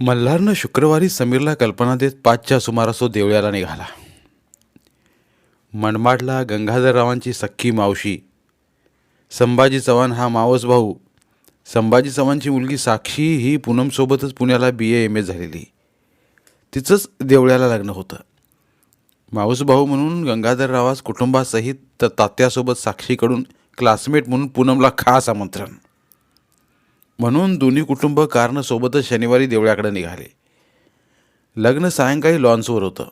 मल्हारनं शुक्रवारी समीरला कल्पना देत पाचच्या सुमारास तो देवळ्याला निघाला. मनमाडला गंगाधररावांची सख्खी मावशी. संभाजी चव्हाण हा मावस भाऊ. संभाजी चव्हाणची मुलगी साक्षी ही पूनमसोबतच पुण्याला बी ए एम ए झालेली. तिचंच देवळ्याला लग्न होतं. मावस भाऊ म्हणून गंगाधररावास कुटुंबासहित तर तात्यासोबत साक्षीकडून क्लासमेट म्हणून पूनमला खास आमंत्रण. म्हणून दोन्ही कुटुंब कारनं सोबतच शनिवारी देवळ्याकडे निघाले. लग्न सायंकाळी लॉन्सवर होतं.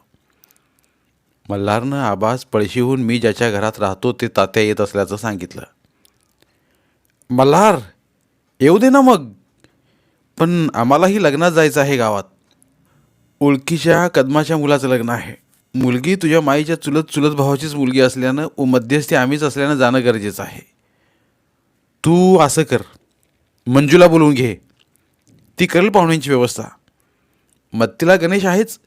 मल्हारनं आबास पळशीहून मी ज्याच्या घरात राहतो ते तात्या येत असल्याचं सांगितलं. मल्हार येऊ दे ना मग. पण आम्हालाही लग्नात जायचं आहे गावात. ओळखीच्या कदमाच्या मुलाचं लग्न आहे. मुलगी तुझ्या माईच्या चुलत चुलत भावाचीच मुलगी असल्यानं व मध्यस्थी आम्हीच असल्यानं जाणं गरजेचं आहे. तू असं कर. मंजूला बोलवून घे. ती करेल पाहुण्यांची व्यवस्था. मत्तीला गणेश आहेच.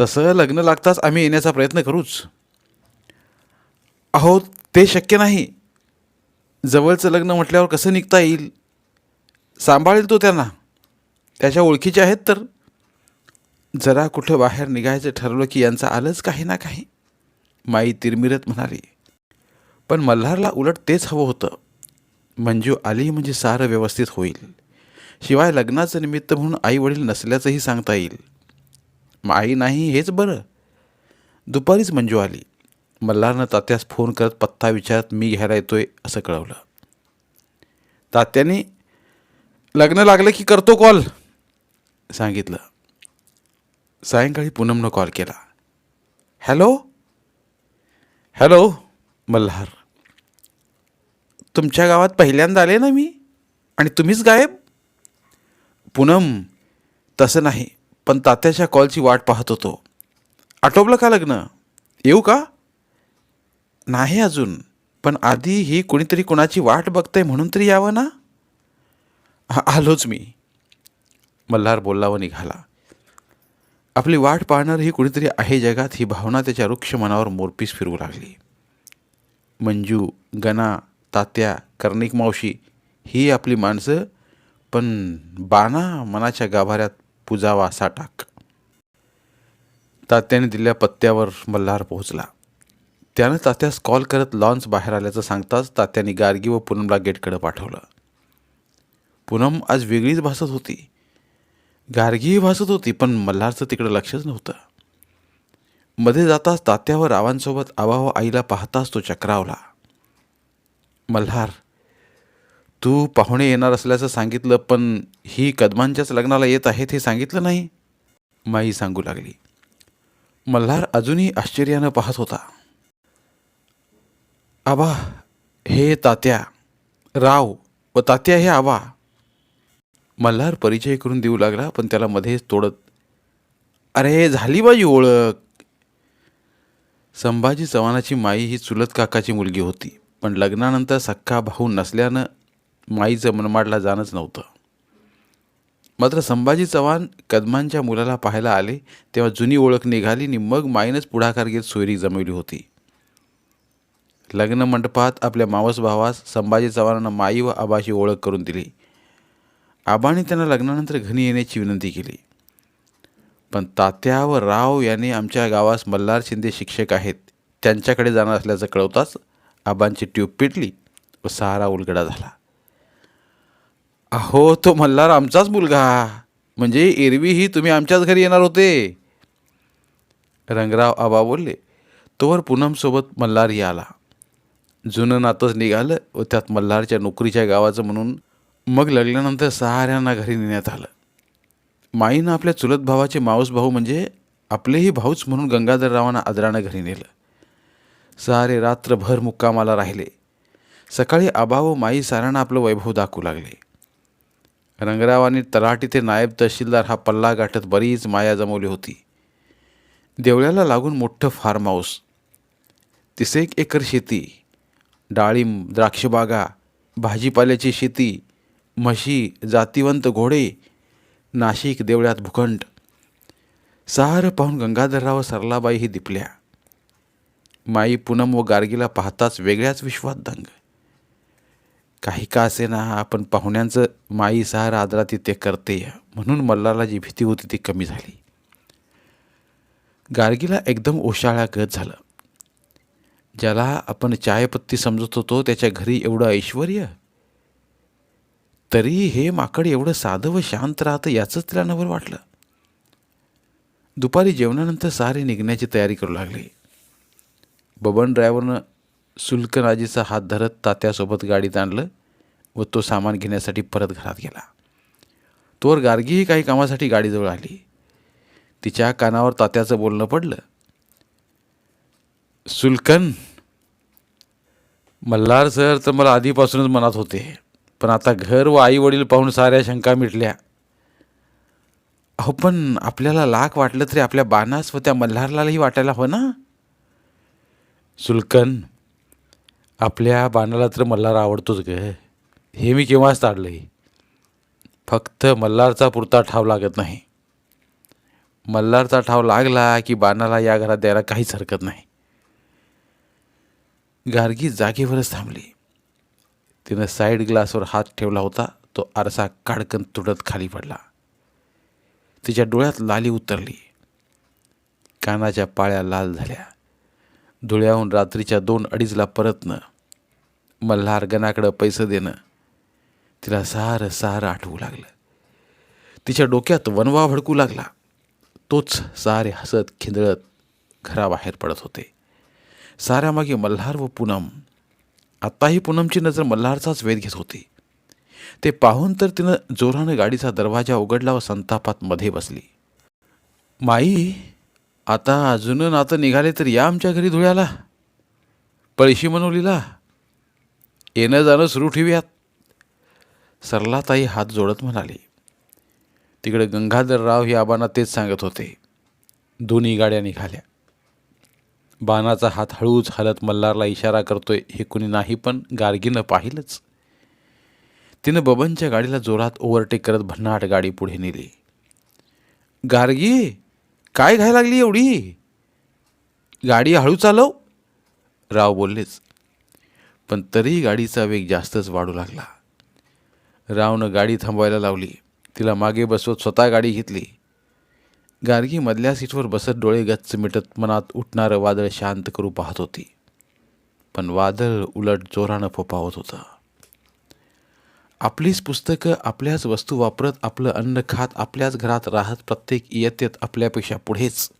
तसं लग्न लागताच आम्ही येण्याचा प्रयत्न करूच. अहो ते शक्य नाही. जवळचं लग्न म्हटल्यावर कसं निघता येईल? सांभाळेल तो त्यांना. त्याच्या ओळखीचे आहेत तर. जरा कुठं बाहेर निघायचं ठरवलं की यांचं आलंच काही ना काही. माई तिरमिरत म्हणाली पण मल्हारला उलट तेच हवं होतं. मंजू आली म्हणजे सारं व्यवस्थित होईल. शिवाय लग्नाचं निमित्त म्हणून आई वडील नसल्याचंही सांगता येईल. मग आई नाही हेच बरं. दुपारीच मंजू आली. मल्हारनं तात्यास फोन करत पत्ता विचारत मी घ्यायला येतोय असं कळवलं. तात्याने लग्न लागलं की करतो कॉल सांगितलं. सायंकाळी पूनमनं कॉल केला. हॅलो? हॅलो मल्हार. तुमच्या गावात पहिल्यांदा आले ना मी? आणि तुम्हीच गायब? पूनम तसं नाही पण तात्याच्या कॉलची वाट पाहत होतो. आटोपलं का लग्न? येऊ का? नाही अजून पण आधी ही कुणीतरी कुणाची वाट बघतंय म्हणून तरी यावं ना? आलोच मी. मल्हार बोलला व निघाला. आपली वाट पाहणार ही कुणीतरी आहे जगात ही भावना त्याच्या वृक्ष मनावर मोरपीस फिरू लागली. मंजू गणा तात्या कर्णिक मावशी ही आपली माणसं पण बाणा मनाच्या गाभाऱ्यात पुजावा असा टाक तात्याने दिलेल्या पत्त्यावर मल्हार पोहोचला. त्यानं तात्यास कॉल करत लॉन्स बाहेर आल्याचं सांगताच तात्याने गार्गी व पूनमला गेटकडे पाठवलं. पूनम आज वेगळीच भासत होती. गार्गीही भासत होती पण मल्हारचं तिकडं लक्षच नव्हतं. मध्ये जाताच तात्यावर रावांसोबत आवाव आईला पाहताच तो चक्रावला. मल्हार तू पाहुणे येणार असल्याचं सांगितलं पण ही कदमांच्याच लग्नाला येत आहेत हे सांगितलं नाही? माई सांगू लागली. मल्हार अजूनही आश्चर्यानं पाहत होता. आबा हे तात्या राव व तात्या हे आबा मल्हार परिचय करून देऊ लागला पण त्याला मध्येच तोडत अरे झाली बाई ओळख. संभाजी चव्हाणाची माई ही चुलत काकाची मुलगी होती. पण लग्नानंतर सख्खा भाऊ नसल्यानं माईचं मनमाडला जाणंच नव्हतं. मात्र संभाजी चव्हाण कदमांच्या मुलाला पाहायला आले तेव्हा जुनी ओळख निघाली आणि मग माईनंच पुढाकार घेत सोयरी जमवली होती. लग्न मंडपात आपल्या मावस भावास संभाजी चव्हाणांना माई व आबाशी ओळख करून दिली. आबाने त्यांना लग्नानंतर घरी येण्याची विनंती केली. पण तात्या व राव यांनी आमच्या गावास मल्हार शिंदे शिक्षक आहेत त्यांच्याकडे जाणार असल्याचं कळवताच आबांची ट्यूब पिटली व सहारा उलगडा झाला. अहो तो मल्हार आमचाच मुलगा. म्हणजे एरवीही तुम्ही आमच्याच घरी येणार होते. रंगराव आबा बोलले तोवर पूनमसोबत मल्हारही आला जुनं नातंच निघालं व त्यात मल्हारच्या नोकरीच्या गावाचं म्हणून मग लग्नानंतर सहाऱ्यांना घरी नेण्यात आलं. माईनं आपल्या चुलत भावाचे मावस भाऊ म्हणजे आपलेही भाऊच म्हणून गंगाधररावांना आदरानं घरी नेलं. सारे रात्रभर मुक्कामाला राहिले. सकाळी आबा व माई साऱ्यांना आपलं वैभव दाखवू लागले. रंगराव आणि ते नायब तहसीलदार हा पल्ला गाठत बरीच माया जमवली होती. देवळ्याला लागून मोठं फार्म हाऊस तिसेक एकर शेती. डाळिंब द्राक्षबागा भाजीपाल्याची शेती म्हशी जातीवंत घोडे नाशिक देवळ्यात भूखंड. सारं पाहून गंगाधरराव सरलाबाईही दिपल्या. माई पूनम व गार्गीला पाहताच वेगळ्याच विश्वात दंग. काही का असेना आपण पाहुण्यांचं माई सहार आदराती ते करते म्हणून मल्लाला जी भीती होती ती कमी झाली. गार्गीला एकदम ओशाळा गत झालं. ज्याला आपण चायपत्ती समजत होतो त्याच्या घरी एवढं ऐश्वर? तरी हे माकड एवढं साधं व शांत राहतं याचंच तिला नवर वाटलं. दुपारी जेवणानंतर सारे निघण्याची तयारी करू लागली. बबन ड्रायव्हरनं सुल्कनाजीचा हात धरत तात्यासोबत गाडीत आणलं व तो सामान घेण्यासाठी परत घरात गेला. तोवर गार्गीही काही कामासाठी गाडीजवळ आली. तिच्या कानावर तात्याचं बोलणं पडलं. सुलकन! मल्हार सर तर मला आधीपासूनच मनात होते पण आता घर व आई वडील पाहून साऱ्या शंका मिटल्या. अहो पण आपल्याला लाख वाटलं तरी आपल्या बाणास व त्या मल्हारलाही वाटायला हो ना? सुलकन आपल्या बाणाला तर मल्हार आवडतोच ग. हे मी केव्हाच ताडलंय फक्त मल्हारचा पुरता ठाव लागत नाही. मल्हारचा ठाव लागला की बाणाला या घरात द्यायला काहीच हरकत नाही. गार्गी जागेवरच थांबली. तिनं साईड ग्लासवर हात ठेवला होता. तो आरसा काडकन तुडत खाली पडला. तिच्या डोळ्यात लाली उतरली. कानाच्या पाळ्या लाल झाल्या. धुळ्याहून रात्रीच्या दोन अडीचला परतणं. मल्हार गणाकडं पैसे देणं. तिला सारं सारं आठवू लागलं. तिच्या डोक्यात वनवा भडकू लागला. तोच सारे हसत खिंदळत घराबाहेर पडत होते. साऱ्यामागे मल्हार व पूनम. आत्ताही पूनमची नजर मल्हारचाच वेध घेत होती. ते पाहून तर तिनं जोरानं गाडीचा दरवाजा उघडला व संतापात मध्ये बसली. माई आता अजून नातं निघाले तर या आमच्या घरी धुळ्याला. पळशी मनवलीला येणं जाणं सुरू ठेवूयात. सरलाताई हात जोडत म्हणाली. तिकडे गंगाधरराव हे आबांना तेच सांगत होते. दोन्ही गाड्या निघाल्या. बाणाचा हात हळूच हलत मल्हारला इशारा करतोय हे कुणी नाही पण गार्गीनं पाहिलंच. तिनं बबनच्या गाडीला जोरात ओव्हरटेक करत भन्नाट गाडी पुढे नेली. गार्गी काय घाय लागली एवढी? गाडी हळू चालव. राव बोललेच. पण तरीही गाडीचा वेग जास्तच वाढू लागला. रावनं गाडी थांबवायला लावली. तिला मागे बसवत स्वतः गाडी घेतली. गार्गी मधल्या सीटवर बसत डोळे गच्च मिटत मनात उठणारं वादळ शांत करू पाहत होती. पण वादळ उलट जोरानं फोपावत होतं. आपलीच पुस्तकं आपल्याच वस्तू वापरत आपलं अन्न खात आपल्याच घरात राहत प्रत्येक इयत्तेत आपल्यापेक्षा पुढेच.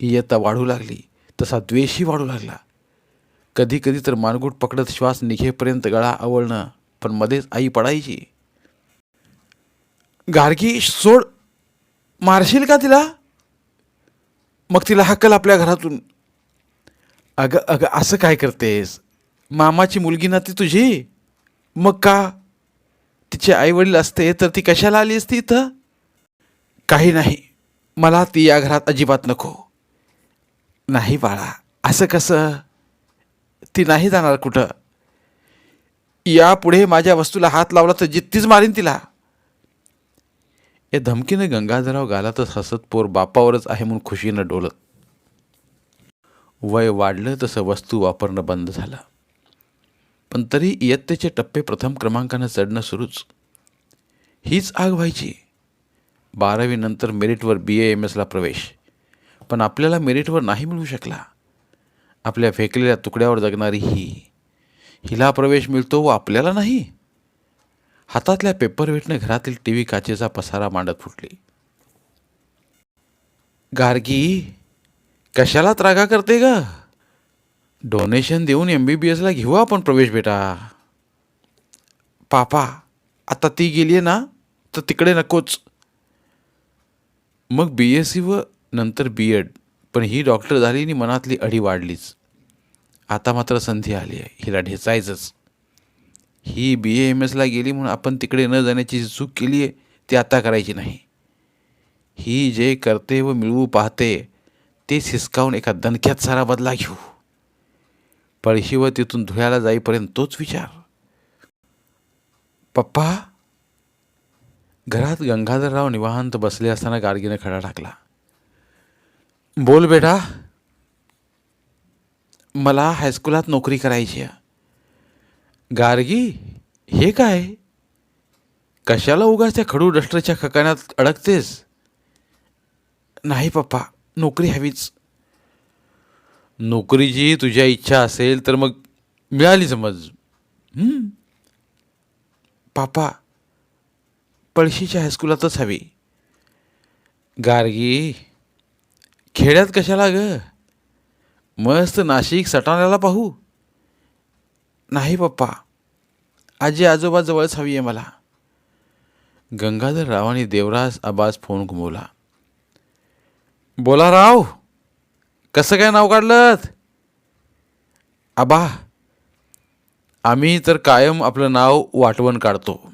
इयत्ता वाढू लागली तसा द्वेषही वाढू लागला. कधी कधी तर मानगूट पकडत श्वास निघेपर्यंत गळा आवळणं पण मध्येच आई पडायची. गार्गी सोड मारशील का तिला? मग तिला हक्कल आपल्या घरातून. अगं अगं असं काय करतेस? मामाची मुलगी ना ती तुझी? मग का? तिचे आईवडील असते तर ती कशाला आली असती इथं? काही नाही. मला ती या घरात अजिबात नको. नाही बाळा असं कसं? ती नाही जाणार कुठं? यापुढे माझ्या वस्तूला हात लावला तर जित्तीच मारीन तिला. या धमकीनं गंगाधरराव गालातच हसत पोर बापावरच आहे म्हणून खुशीनं डोलत वय वाढलं तसं वस्तू वापरणं बंद झालं. पण तरी इयत्तेचे टप्पे प्रथम क्रमांकानं चढणं सुरूच. हीच आग व्हायची. बारावीनंतर मेरिटवर बी ए एम एसला प्रवेश. पण आपल्याला मेरिटवर नाही मिळू शकला. आपल्या फेकलेल्या तुकड्यावर जगणारी ही. हिला प्रवेश मिळतो व आपल्याला नाही. हातातल्या पेपरवेटने घरातील टी व्ही काचेचा पसारा मांडत फुटली. गार्गी कशाला त्रागा करते ग? डोनेशन देऊन एम बी बी एसला घेऊ आपण प्रवेश बेटा. पापा आता ती गेली आहे ना तर तिकडे नकोच. मग बी एस सी व नंतर बी एड पण ही डॉक्टर झाली आणि मनातली अडी वाढलीच. आता मात्र संधी आली आहे हिला ढेचायचंच. ही बी ए एम एसला गेली म्हणून आपण तिकडे न जाण्याची जी चूक केली आहे ती आता करायची नाही. ही जे करते व मिळवू पाहते ते सिसकावून एका दणक्यात सारा बदला घेऊ. पळशी व तिथून धुळ्याला जाईपर्यंत तोच विचार. पप्पा घरात गंगाधरराव निवांत बसले असताना गाडगीनं खडा टाकला. बोल बेटा मला हायस्कुलात नोकरी करायची आहे. गार्गी हे काय? कशाला उगाच त्या खडू डस्टरच्या खकाण्यात अडकतेस? नाही पप्पा नोकरी हवीच. नोकरीची तुझ्या इच्छा असेल तर मग मिळाली समज? पापा पळशीच्या हायस्कुलातच हवी. गार्गी खेड्यात कशाला ग? मस्त नाशिक सटाण्याला पाहू. नाही पप्पा आजी आजोबा जवळच हवी आहे मला. गंगाधर रावाने देवराज आबाज फोन घुमवला. बोला राव. कसं काय नाव काढलं आबा आम्ही तर कायम आपलं नाव वाटवण काढतो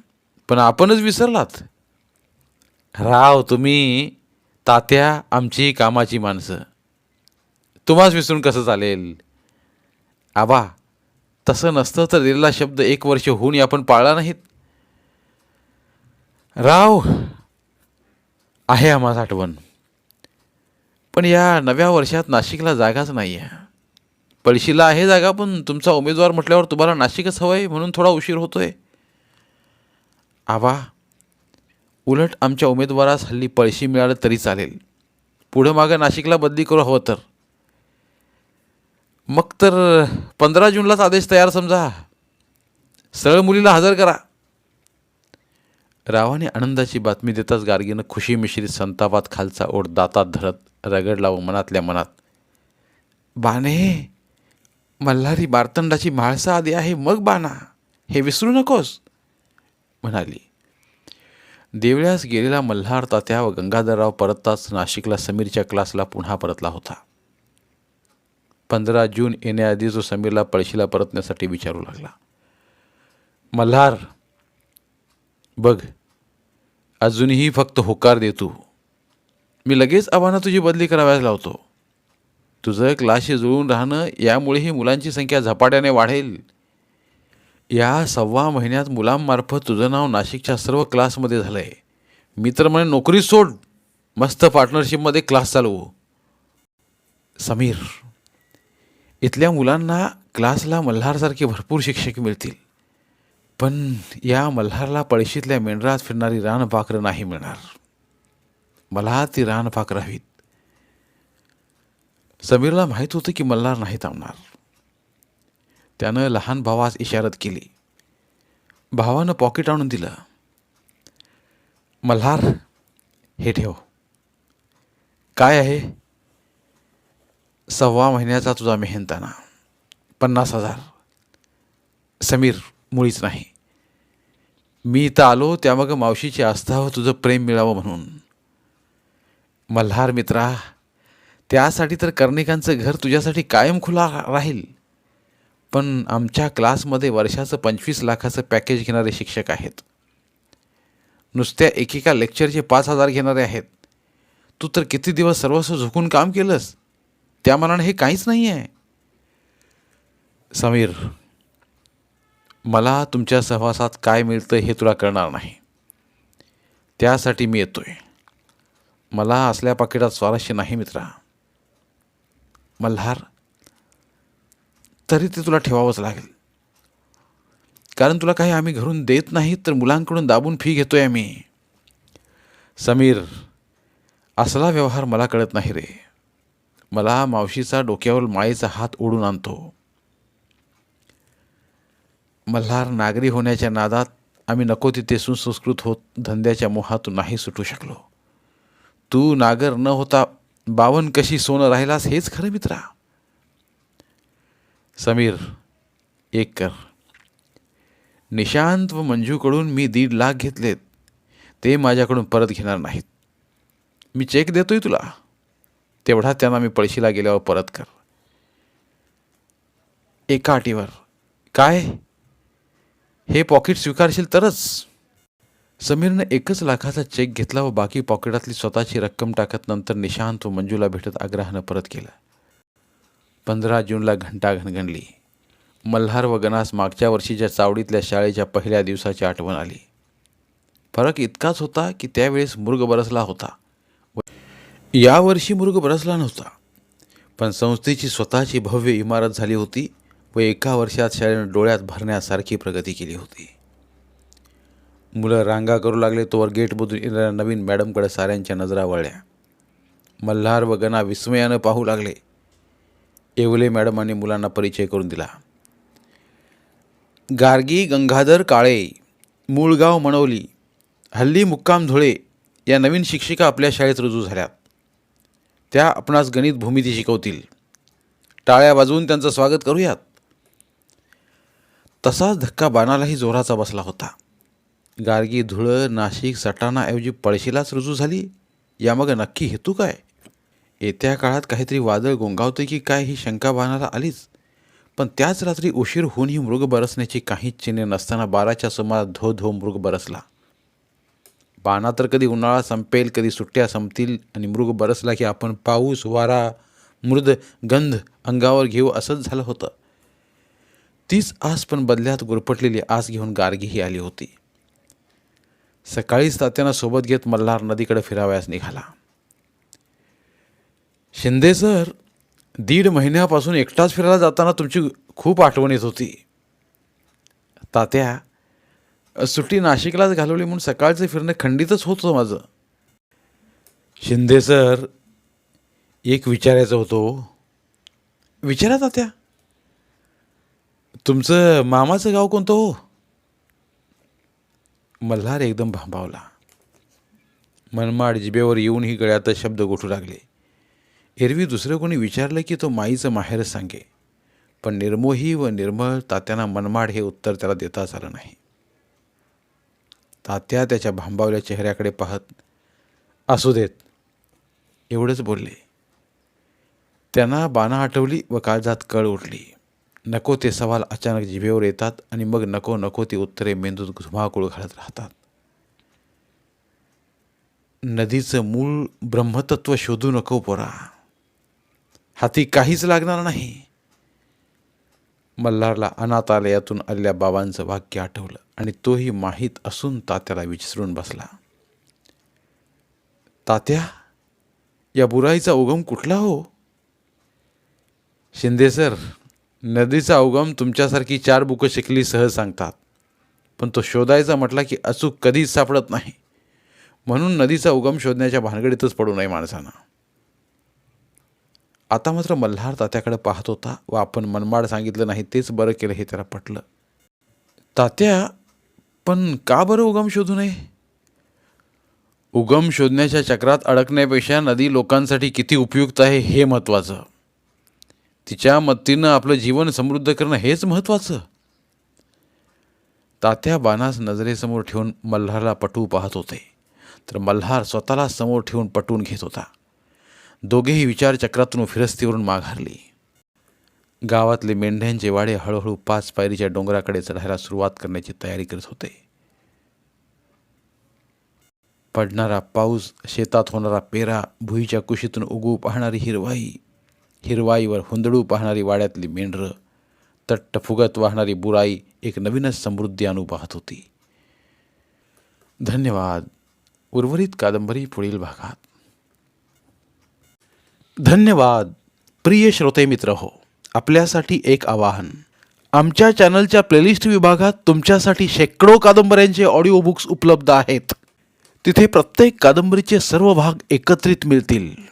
पण आपणच विसरलात. राव तुम्ही तात्या आमची कामाची माणसं. तुम्हाच विसरून कसं चालेल? आबा तसं नसतं तर दिलेला शब्द एक वर्ष होऊन आपण पाळला नाहीत. राव आहे आम्हाला आठवण. पण या नव्या वर्षात नाशिकला जागाच नाही आहे पळशीला आहे जागा पण तुमचा उमेदवार म्हटल्यावर तुम्हाला नाशिकच हवं आहे म्हणून थोडा उशीर होतो आहे आवा उलट आमच्या उमेदवारास हल्ली पळशी मिळालं तरी चालेल. पुढं मागं नाशिकला बदली करू हवं तर. मग तर पंधरा जूनलाच आदेश तयार समजा. सरळ मुलीला हजर करा. रावाने आनंदाची बातमी देताच गार्गीनं खुशी मिश्रित संतापात खालचा ओढ दातात धरत रगडला व मनातल्या मनात. बाणे मल्हारी बारतंडाची म्हाळसा आधी आहे मग बाणा. हे विसरू नकोस म्हणाली. देवळ्यास गेलेला मल्हार तात्या व गंगाधरराव परतताच नाशिकला समीरच्या क्लासला पुन्हा परतला होता. पंधरा जून येण्याआधी जो समीरला पळशीला परतण्यासाठी विचारू लागला. मल्हार बघ अजूनही फक्त होकार देतो. मी लगेच आव्हानं तुझी बदली कराव्यास लावतो. तुझं क्लासशी जुळून राहणं यामुळेही मुलांची संख्या झपाट्याने वाढेल. या सव्वा महिन्यात मुलांमार्फत तुझं नाव नाशिकच्या सर्व क्लासमध्ये झालं आहे मी तर म्हणे नोकरी सोड. मस्त पार्टनरशिपमध्ये क्लास चालवू. समीर इथल्या मुलांना क्लासला मल्हारसारखे भरपूर शिक्षक मिळतील. पण या मल्हारला पळशीतल्या मेंढरात फिरणारी रानपाखरं नाही मिळणार. मला ती रानपाखरं हवीत समीरला माहीत होतं की मल्हार नाही थांबणार. त्यानं लहान भावास इशारत केली. भावानं पॉकेट आणून दिलं. मल्हार हे ठेव. काय आहे? सव्वा महिन्याचा तुझा मेहनताना. पन्नास हजार. समीर मुळीच नाही. मी इथं आलो त्यामागं मावशीची आस्था व तुझं प्रेम मिळावं म्हणून. मल्हार मित्रा त्यासाठी तर कर्णिकांचं घर तुझ्यासाठी कायम खुला राहील. पण आमच्या क्लासमध्ये वर्षाचं पंचवीस लाखाचं पॅकेज घेणारे शिक्षक आहेत. नुसत्या एकेका लेक्चरचे पाच हजार घेणारे आहेत. तू तर किती दिवस सर्वस्व झुकून काम केलंस? त्या मनाने हे काहीच नाही आहे समीर मला तुमच्या सहवासात काय मिळतं हे तुला कळणार नाही. त्यासाठी मी येतोय. मला असल्या पाकिटात स्वारस्य नाही मित्रा. मल्हार तरी ते तुला ठेवावंच लागेल. कारण तुला काही आम्ही घरून देत नाहीत तर मुलांकडून दाबून फी घेतोय आम्ही. समीर असला व्यवहार मला कळत नाही रे. मला मावशीचा डोक्यावर माळीचा हात ओढून आणतो. मल्हार नागरी होण्याच्या नादात आम्ही नको तिथे सुसंस्कृत होत धंद्याच्या मोहातून नाही सुटू शकलो. तू नागर न होता बावन कशी सोनं राहिलास हेच खरं मित्रा. समीर एक कर. निशांत व मंजूकडून मी दीड लाख घेतलेत. ते माझ्याकडून परत घेणार नाहीत. मी चेक देतोय तुला. तेवढा त्यांना मी पळशीला गेल्यावर परत कर. एका अटीवर. काय? हे पॉकेट स्वीकारशील तरच. समीरनं एकच लाखाचा चेक घेतला व बाकी पॉकेटातली स्वतःची रक्कम टाकत नंतर निशांत व मंजूला भेटत आग्रहानं परत केलं. पंधरा जूनला घंटा घणघणली मल्हार व गणास मागच्या वर्षीच्या चावडीतल्या शाळेच्या पहिल्या दिवसाची आठवण आली. फरक इतकाच होता की त्यावेळेस मृग बरसला होता. व यावर्षी मृग बरसला नव्हता. पण संस्थेची स्वतःची भव्य इमारत झाली होती व एका वर्षात शाळेनं डोळ्यात भरण्यासारखी प्रगती केली होती. मुलं रांगा करू लागले तोवर गेटमधून येणाऱ्या नवीन मॅडमकडे साऱ्यांच्या नजरा वळल्या. मल्हार व गणा विस्मयानं पाहू लागले. येवले मॅडमांनी मुलांना परिचय करून दिला. गार्गी गंगाधर काळे मूळगाव मनवली हल्ली मुक्काम धुळे या नवीन शिक्षिका आपल्या शाळेत रुजू झाल्यात. त्या आपणास गणित भूमिती शिकवतील. टाळ्या वाजवून त्यांचं स्वागत करूयात. तसाच धक्का बाणालाही जोराचा बसला होता. गार्गी धुळं नाशिक सटाणाऐवजी पळशीलाच रुजू झाली? यामागं नक्की हेतू काय? येत्या काळात काहीतरी वादळ गोंगावते की काय ही शंका बाणाला आलीच. पण त्याच रात्री उशीर होऊन ही मृग बरसण्याची काहीच चिन्हे नसताना बाराच्या सुमारात धो धो मृग बरसला. बाणा तर कधी उन्हाळा संपेल कधी सुट्ट्या संपतील आणि मृग बरसला की आपण पाऊस वारा मृद गंध अंगावर घेऊ असंच झालं होतं. तीच आस पण बदल्यात गुरपटलेली आस घेऊन गार्गीही आली होती. सकाळीच तात्यांना सोबत घेत मल्हार नदीकडे फिरावयास निघाला. शिंदे सर दीड महिन्यापासून एकटाच फिरायला जाताना तुमची खूप आठवण येत होती. तात्या सुट्टी नाशिकलाच घालवली म्हणून सकाळचं फिरणं खंडितच होतं माझं. शिंदे सर एक विचारायचं होतो हो. विचारा तात्या. तुमचं मामाचं गाव कोणतं हो? मल्हार एकदम भांबावला. मनमाड जिबेवर येऊनही गळ्यातच शब्द गोठू लागले. एरवी दुसरं कोणी विचारलं की तो माईचं माहेरच सांगे. पण निर्मोही व निर्मळ तात्यांना मनमाड हे उत्तर त्याला देताच आलं नाही. तात्या त्याच्या भांबावल्या चेहऱ्याकडे पाहत असू देत. एवढंच बोलले. त्यांना बाणा आठवली व काळजात कळ उठली. नको ते सवाल अचानक जिभेवर येतात आणि मग नको नको ती उत्तरे मेंदूत धुमाकूळ घालत राहतात. नदीचं मूळ ब्रह्मतत्व शोधू नको पोरा. हाती काहीच लागणार नाही. मल्हारला अनाथालयातून आलेल्या बाबांचं वाक्य आठवलं आणि तोही माहीत असून तात्याला विचारून बसला. तात्या या बुराईचा उगम कुठला हो? शिंदे सर नदीचा उगम तुमच्यासारखी चार बुकं शिकली सहज सांगतात. पण तो शोधायचा म्हटला की अचूक कधीच सापडत नाही. म्हणून नदीचा उगम शोधण्याच्या भानगडीतच पडू नये माणसानं. आता मात्र मल्हार तात्याकडे पाहत होता व आपण मनमाड सांगितलं नाही तेच बरं केलं हे त्याला पटलं. तात्या पण का बरं उगम शोधू नये? उगम शोधण्याच्या चक्रात अडकण्यापेक्षा नदी लोकांसाठी किती उपयुक्त आहे हे महत्त्वाचं. तिच्या मदतीनं आपलं जीवन समृद्ध करणं हेच महत्त्वाचं तात्या बाणास नजरेसमोर ठेवून मल्हारला पटवू पाहत होते. तर मल्हार स्वतःला समोर ठेवून पटवून घेत होता. दोघेही विचारचक्रातून फिरस्तीवरून माघारली गावातले मेंढ्यांचे वाडे हळूहळू पाच पायरीच्या डोंगराकडे चढायला सुरुवात करण्याची तयारी करत होते. पडणारा पाऊस शेतात होणारा पेरा भुईच्या कुशीतून उगवू पाहणारी हिरवाई हिरवाईवर हुंदडू पाहणारी वाड्यातली मेंढरं तट्ट फुगत वाहणारी बुराई एक नवीनच समृद्धी आणू पाहत होती. धन्यवाद. उर्वरित कादंबरी पुढील भागात. धन्यवाद. प्रिय श्रोते मित्र हो आपल्यासाठी एक आवाहन. आमच्या चॅनलच्या प्लेलिस्ट विभागात तुमच्यासाठी शेकडो कादंबऱ्यांचे ऑडिओ बुक्स उपलब्ध आहेत. तिथे प्रत्येक कादंबरीचे सर्व भाग एकत्रित मिळतील.